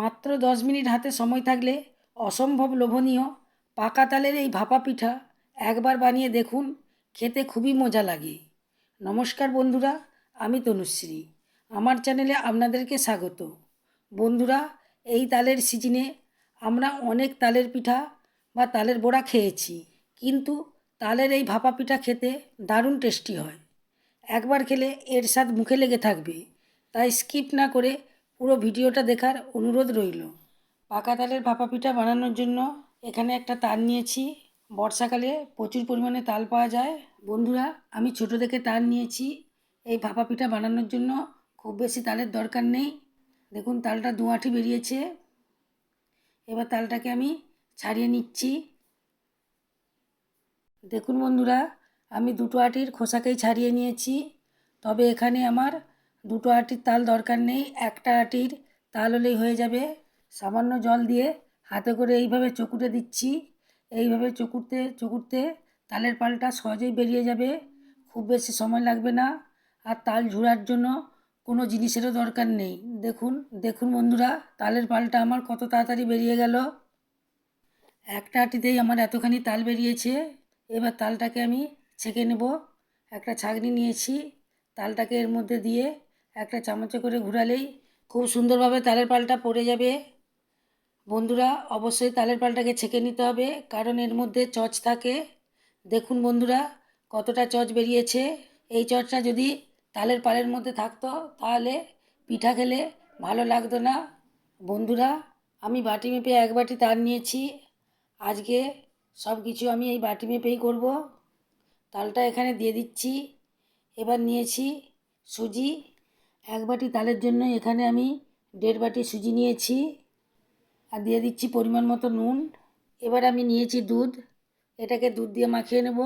মাত্র দশ মিনিট হাতে সময় থাকলে অসম্ভব লোভনীয় পাকা তালের এই ভাপা পিঠা একবার বানিয়ে দেখুন, খেতে খুবই মজা লাগে। নমস্কার বন্ধুরা, আমি তনুশ্রী। আমার চ্যানেলে আপনাদেরকে স্বাগত। বন্ধুরা, এই তালের সিজনে আমরা অনেক তালের পিঠা বা তালের বড়া খেয়েছি, কিন্তু তালের এই ভাপা পিঠা খেতে দারুণ টেস্টি হয়। একবার খেলে এর স্বাদ মুখে লেগে থাকবে, তাই স্কিপ না করে পুরো ভিডিওটা দেখার অনুরোধ রইল। পাকা তালের ভাপা পিঠা বানানোর জন্য এখানে একটা তার নিয়েছি। বর্ষাকালে প্রচুর পরিমাণে তাল পাওয়া যায়। বন্ধুরা, আমি ছোট থেকে তার নিয়েছি। এই ভাপা পিঠা বানানোর জন্য খুব বেশি তালের দরকার নেই। দেখুন, তালটা দুয়াটি বেরিয়েছে। এবার তালটাকে আমি ছাড়িয়ে নিচ্ছি। দেখুন বন্ধুরা, আমি দুটো আটির খোসাকেই ছাড়িয়ে নিয়েছি। তবে এখানে আমার দুটো আটির তাল দরকার নেই, একটা আটির তাল হলেই হয়ে যাবে। সামান্য জল দিয়ে হাতে করে এইভাবে চকুটে দিচ্ছি। এইভাবে চকুটতে চকুটতে তালের পালটা সহজেই বেরিয়ে যাবে। খুব বেশি সময় লাগবে না। আর তাল ঝুড়ার জন্য কোনো জিনিসেরও দরকার নেই। দেখুন দেখুন বন্ধুরা, তালের পালটা আমার কত তাড়াতাড়ি বেরিয়ে গেল। একটা আটিতেই আমার এতখানি তাল বেরিয়েছে। এবার তালটাকে আমি ছেঁকে নেব। একটা ছাঁকনি নিয়েছি। তালটাকে এর মধ্যে দিয়ে একটা চামচে করে ঘুরালেই খুব সুন্দরভাবে তালের পালটা পড়ে যাবে। বন্ধুরা, অবশ্যই তালের পালটাকে ছেঁকে নিতে হবে, কারণ এর মধ্যে চচ থাকে। দেখুন বন্ধুরা, কতটা চচ বেরিয়েছে। এই চচটা যদি তালের পালের মধ্যে থাকতো, তাহলে পিঠা খেলে ভালো লাগতো না। বন্ধুরা, আমি বাটি মেপে এক বাটি তার নিয়েছি। আজকে সব কিছু আমি এই বাটি মেপেই করব। তালটা এখানে দিয়ে দিচ্ছি। এবার নিয়েছি সুজি। এক বাটি তালের জন্য এখানে আমি দেড় বাটি সুজি নিয়েছি আর দিয়ে দিচ্ছি পরিমাণ মতো নুন। এবার আমি নিয়েছি দুধ। এটাকে দুধ দিয়ে মাখিয়ে নেব।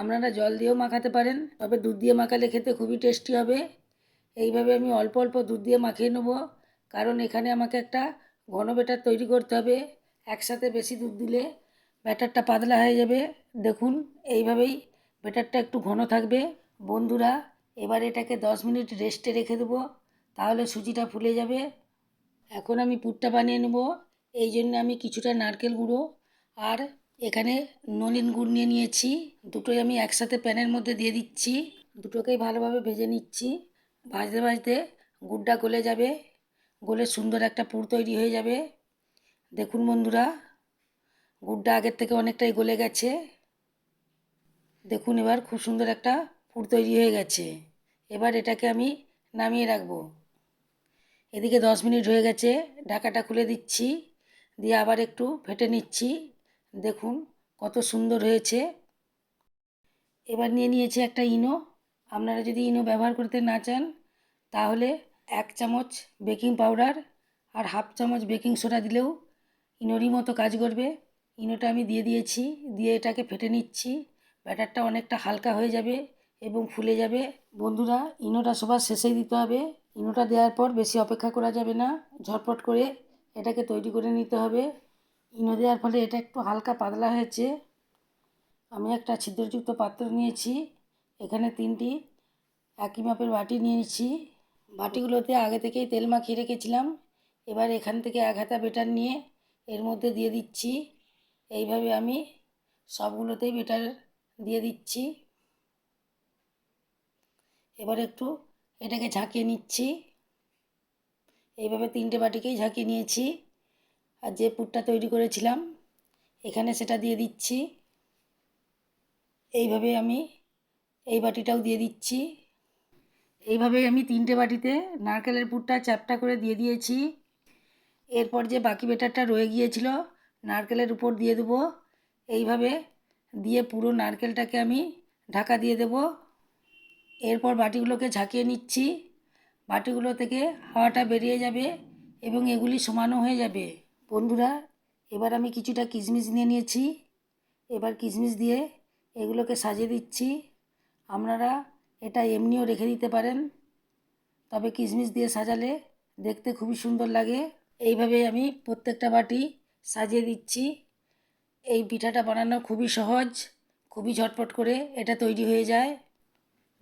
আপনারা জল দিয়েও মাখাতে পারেন, তবে দুধ দিয়ে মাখালে খেতে খুবই টেস্টি হবে। এইভাবে আমি অল্প অল্প দুধ দিয়ে মাখিয়ে নেব, কারণ এখানে আমাকে একটা ঘন ব্যাটার তৈরি করতে হবে। একসাথে বেশি দুধ দিলে ব্যাটারটা পাতলা হয়ে যাবে। দেখুন, এইভাবেই ব্যাটারটা একটু ঘন থাকবে। বন্ধুরা এবার এটাকে দশ মিনিট রেস্টে রেখে দেবো, তাহলে সুজিটা ফুলে যাবে। এখন আমি পুরটা বানিয়ে নেব, এই জন্য আমি কিছুটা নারকেল গুঁড়ো আর এখানে নলিন গুড় নিয়ে নিয়েছি। দুটোই আমি একসাথে প্যানের মধ্যে দিয়ে দিচ্ছি, দুটোকেই ভালোভাবে ভেজে নিচ্ছি। ভাজতে ভাজতে গুড়টা গলে যাবে, গলে সুন্দর একটা পুর তৈরি হয়ে যাবে। দেখুন বন্ধুরা, গুড়টা আগের থেকে অনেকটাই গলে গেছে। দেখুন এবার খুব সুন্দর একটা পুর তৈরি হয়ে গেছে। এবার এটাকে আমি নামিয়ে রাখব। এদিকে দশ মিনিট হয়ে গেছে, ঢাকাটা খুলে দিচ্ছি, দিয়ে আবার একটু ফেটে নিচ্ছি। দেখুন কত সুন্দর হয়েছে। এবার নিয়ে নিয়েছি একটা ইনো। আপনারা যদি ইনো ব্যবহার করতে না চান, তাহলে এক চামচ বেকিং পাউডার আর হাফ চামচ বেকিং সোডা দিলেও ইনোরই মতো কাজ করবে। ইনোটা আমি দিয়ে দিয়েছি, দিয়ে এটাকে ফেটে নিচ্ছি। ব্যাটারটা অনেকটা হালকা হয়ে যাবে। এবং ফুলে যাবে। বন্ধুরা, ইনোটা সবার শেষেই দিতে হবে। ইনোটা দেওয়ার পর বেশি অপেক্ষা করা যাবে না। ঝটপট করে এটাকে তৈরি করে নিতে হবে। ইনো দেওয়ার ফলে এটা একটু হালকা পাতলা হয়েছে। আমি একটা ছিদ্রযুক্ত পাত্র নিয়েছি। এখানে তিনটি একই মাপের বাটি নিয়েছি। বাটিগুলোতে আগে থেকেই তেল মাখিয়ে রেখেছিলাম। এবার এখান থেকে এক হাতা বেটার নিয়ে এর মধ্যে দিয়ে দিচ্ছি। এইভাবে আমি সবগুলোতেই বেটার দিয়ে দিচ্ছি। এবার একটু এটাকে ঝাঁকিয়ে নিচ্ছি। এইভাবে তিনটে বাটিকেই ঝাঁকিয়ে নিয়েছি। আর যে পুরটা তৈরি করেছিলাম, এখানে সেটা দিয়ে দিচ্ছি। এইভাবে আমি এই বাটিটাও দিয়ে দিচ্ছি। এইভাবে আমি তিনটে বাটিতে নারকেলের পুরটা চ্যাপটা করে দিয়ে দিয়েছি। এরপর যে বাকি বেটারটা রয়ে গিয়েছিল, নারকেলের উপর দিয়ে দেবো। এইভাবে দিয়ে পুরো নারকেলটাকে আমি ঢাকা দিয়ে দেব। এরপর বাটিগুলোকে ঝাঁকিয়ে নিচ্ছি। বাটিগুলো থেকে হাওয়াটা বেরিয়ে যাবে এবং এগুলি সমানও হয়ে যাবে। বন্ধুরা, এবার আমি কিছুটা কিশমিশ নিয়ে নিয়েছি। এবার কিশমিশ দিয়ে এগুলোকে সাজিয়ে দিচ্ছি। আপনারা এটা এমনিও রেখে দিতে পারেন, তবে কিশমিশ দিয়ে সাজালে দেখতে খুবই সুন্দর লাগে। এইভাবে আমি প্রত্যেকটা বাটি সাজিয়ে দিচ্ছি। এই পিঠাটা বানানো খুবই সহজ, খুবই ঝটপট করে এটা তৈরি হয়ে যায়।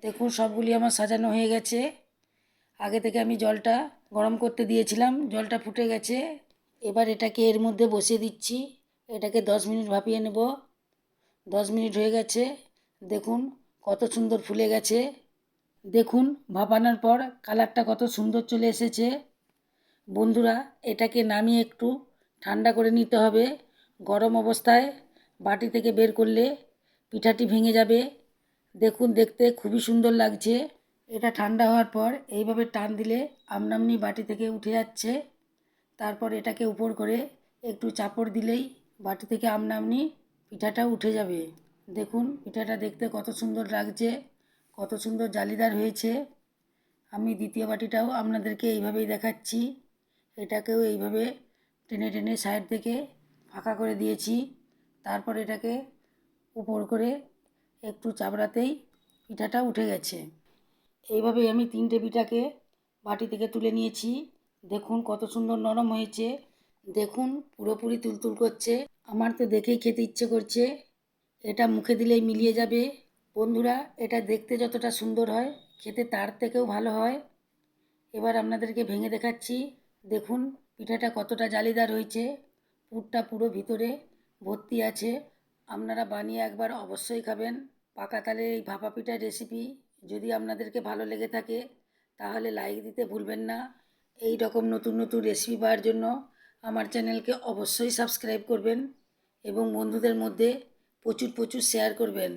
দেখুন, সবগুলি আমার সাজানো হয়ে গেছে। আগে থেকে আমি জলটা গরম করতে দিয়েছিলাম, জলটা ফুটে গেছে। এবার এটাকে এর মধ্যে বসিয়ে দিচ্ছি। এটাকে দশ মিনিট ভাপিয়ে নেব। দশ মিনিট হয়ে গেছে। দেখুন, কত সুন্দর ফুলে গেছে। দেখুন, ভাপানোর পর কালারটা কত সুন্দর চলে এসেছে। বন্ধুরা, এটাকে নামিয়ে একটু ঠান্ডা করে নিতে হবে। গরম অবস্থায় বাটি থেকে বের করলে পিঠাটি ভেঙে যাবে। দেখুন, দেখতে খুবই সুন্দর লাগছে। এটা ঠান্ডা হওয়ার পর এইভাবে টান দিলে আমনামনি বাটি থেকে উঠে যাচ্ছে। তারপর এটাকে উপর করে একটু চাপড় দিলেই বাটি থেকে আমনামনি পিঠাটা উঠে যাবে। দেখুন, পিঠাটা দেখতে কত সুন্দর লাগছে, কত সুন্দর জালিদার হয়েছে। আমি দ্বিতীয় বাটিটাও আপনাদেরকে এইভাবেই দেখাচ্ছি। এটাকেও এইভাবে টেনে টেনে সাইড থেকে ফাঁকা করে দিয়েছি। তারপর এটাকে উপর করে একটু চাপড়াতেই পিঠাটা উঠে গেছে। এইভাবেই আমি তিনটে পিঠাকে বাটি থেকে তুলে নিয়েছি। দেখুন কত সুন্দর নরম হয়েছে। দেখুন পুরোপুরি তুলতুল করছে। আমার তো দেখেই খেতে ইচ্ছে করছে। এটা মুখে দিলেই মিলিয়ে যাবে। বন্ধুরা, এটা দেখতে যতটা সুন্দর হয়, খেতে তার থেকেও ভালো হয়। এবার আপনাদেরকে ভেঙে দেখাচ্ছি। দেখুন পিঠাটা কতটা জালিদার হয়েছে। পুরটা পুরো ভিতরে ভর্তি আছে। আপনারা বানিয়ে একবার অবশ্যই খাবেন। পাকা তালের এই ভাপা পিঠার রেসিপি যদি আপনাদেরকে ভালো লেগে থাকে, তাহলে লাইক দিতে ভুলবেন না। এই রকম নতুন নতুন রেসিপি পাওয়ার জন্য আমার চ্যানেলকে অবশ্যই সাবস্ক্রাইব করবেন এবং বন্ধুদের মধ্যে প্রচুর প্রচুর শেয়ার করবেন।